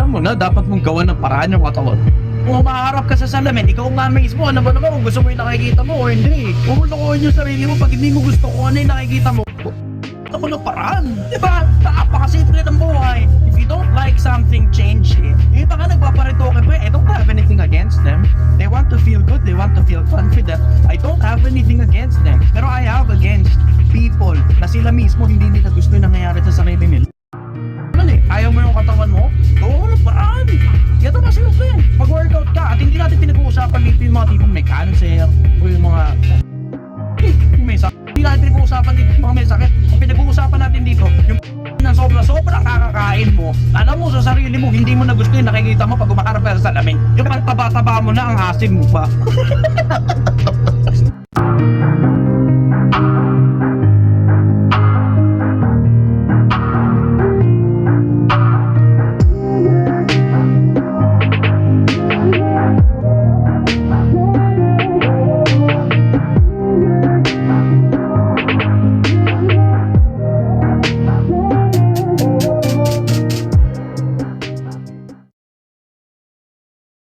una, dapat mong gawan ng paraan yung katawan. Kung umaharap ka sa salamin, ikaw nga mismo, ano ba naman kung gusto mo yung nakikita mo o hindi. Huwag mo lokohin yung sarili mo pag hindi mo gusto kung ano yung nakikita mo. Ako ng paraan. Di ba? Napakasimple ng buhay. If you don't like something, change it. Yung iba nga nagpaparitoke pa, I don't have anything against them. They want to feel good, they want to feel confident. I don't have anything against them. Pero I have against people na sila mismo hindi nila gusto yung nangyayari sa sarili nila. Eh, ayaw mo yung katawan mo? Gawa mo ng paraan. Ito kasi yung yan. Pag-workout ka at hindi natin pinag-uusapan dito yung mga tipong may cancer o yung mga yung may sakit. Hindi natin pinag-uusapan dito yung mga may sakit. Ang pinag-uusapan natin dito, yung na sobra-sobra kakakain mo, alam mo sa sarili mo, hindi mo na gusto yung nakikita mo pag umaharap ka sa salamin. Yung pagtaba-taba mo na ang asin mo pa.